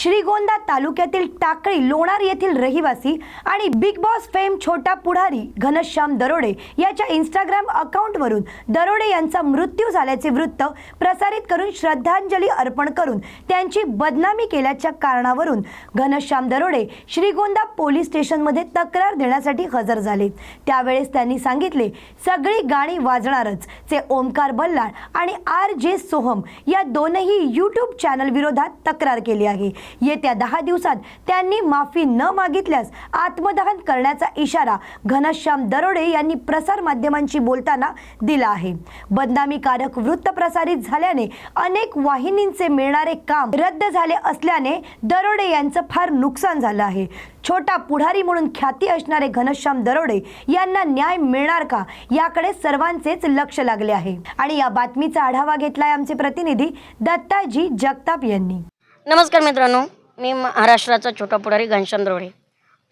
श्रीगोंदा तालुक्यातील टाकळी लोणार येथील रहिवासी आणि बिग बॉस फेम छोटा पुढारी घनश्याम दरोडे याच्या इंस्टाग्राम अकाउंटवरून दरोडे यांचा मृत्यू झाल्याचे वृत्त प्रसारित करून श्रद्धांजली अर्पण करून त्यांची बदनामी केल्याच्या कारणावरून घनश्याम दरोडे श्रीगोंदा पोलीस स्टेशनमध्ये तक्रार देण्यासाठी हजर झाले. त्यावेळेस त्यांनी सांगितले सगळी गाणी वाजणारच. चे ओमकार बल्लाळ आणि आर जे सोहम या दोनही यूट्यूब चॅनल विरोधात तक्रार केली आहे. येत्या दहा दिवसात त्यांनी माफी न मागितल्यास आत्मदहन करण्याचा इशारा घनश्याम दरोडे यांनी प्रसार माध्यमांशी बोलताना दिला आहे. बदनामीकारक वृत्त प्रसारित झाल्याने अनेक वाहिनींचे मिळणारे काम रद्द झाले असल्याने दरोडे यांचं फार नुकसान झालं आहे. छोटा पुढारी म्हणून ख्याती असणारे घनश्याम दरोडे यांना न्याय मिळणार का? याकडे सर्वांचेच लक्ष लागले आहे. आणि या बातमीचा आढावा घेतलाय आमचे प्रतिनिधी दत्ताजी जगताप यांनी. नमस्कार मित्रांनो मी महाराष्ट्राचा छोटा पुढारी घनश्याम द्रोडे.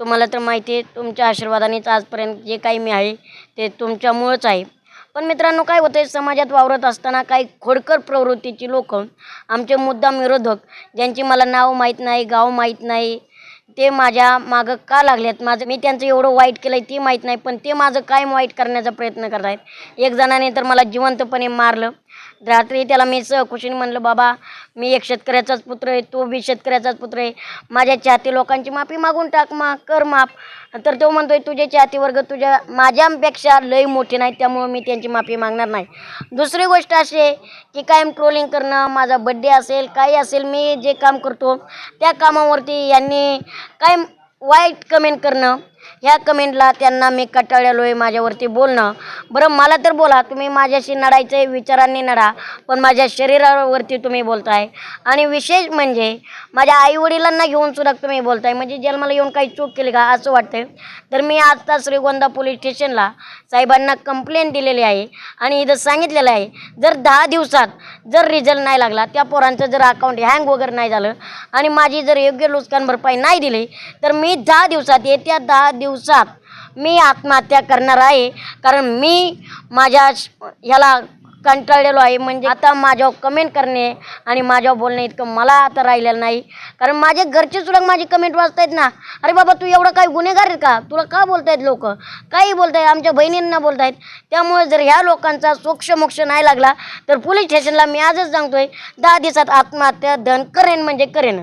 तुम्हाला तर माहिती आहे तुमच्या आशीर्वादानेच आजपर्यंत जे काही मी आहे ते तुमच्यामुळंच आहे. पण मित्रांनो काय होतं समाजात वावरत असताना काही खोडकर प्रवृत्तीची लोक आमचे मुद्दाम विरोधक ज्यांची मला नाव माहीत नाही गाव माहीत नाही ते माझ्या मागं का लागलेत? माझं मी त्यांचं एवढं वाईट केलं आहे ते माहीत नाही पण ते माझं काय वाईट करण्याचा प्रयत्न करत आहेत एक जणाने तर मला जिवंतपणे मारलं रात्री त्याला मी सहकुशीने म्हणलं बाबा मी एक शेतकऱ्याचाच पुत्र आहे तो बी शेतकऱ्याचाच पुत्र आहे. माझ्या चाहते लोकांची माफी मागून टाक मा कर माफ. तर तो म्हणतोय तुझे चाहते वर्ग तुझ्या माझ्यापेक्षा लय मोठे नाहीत त्यामुळं मी त्यांची माफी मागणार नाही. दुसरी गोष्ट अशी आहे की कायम ट्रोलिंग करणं माझा बड्डे असेल काही असेल मी जे काम करतो त्या कामावरती यांनी कायम वाईट कमेंट करणं ह्या कमेंटला त्यांना मी कटाळलेलो आहे माझ्यावरती बोलणं. बरं मला तर बोला तुम्ही माझ्याशी नडायचं आहे विचारांनी नडा पण माझ्या शरीरावरती तुम्ही बोलताय. आणि विशेष म्हणजे माझ्या आईवडिलांना घेऊन सुद्धा तुम्ही बोलताय. म्हणजे जन्माला येऊन काही चूक केली का असं वाटतं तर मी आत्ता श्रीगोंदा पोलीस स्टेशनला साहेबांना कंप्लेंट दिलेली आहे आणि इथं सांगितलेलं आहे जर दहा दिवसात जर रिझल्ट नाही लागला त्या पोरांचं जर अकाउंट हँग वगैरे नाही झालं आणि माझी जर योग्य नुकसान भरपाई नाही दिली तर मी दहा दिवसात येत्या दहा दिवसात मी आत्महत्या करणार आहे. कारण मी माझ्या ह्याला कंटाळलेलो आहे. म्हणजे आता माझ्यावर कमेंट करणे आणि माझ्यावर बोलणे इतकं मला आता राहिलेलं नाही. कारण माझे घरचे सुद्धा माझी कमेंट वाचतायत ना. अरे बाबा तू एवढं काही गुन्हेगार आहे का? तुला का बोलतायत लोक? काही बोलतायत. आमच्या बहिणींना बोलतायत. त्यामुळे जर ह्या लोकांचा सोक्ष मोक्ष नाही लागला तर पोलीस स्टेशनला मी आजच सांगतोय दहा दिवसात आत्महत्या धन करेन म्हणजे करेन.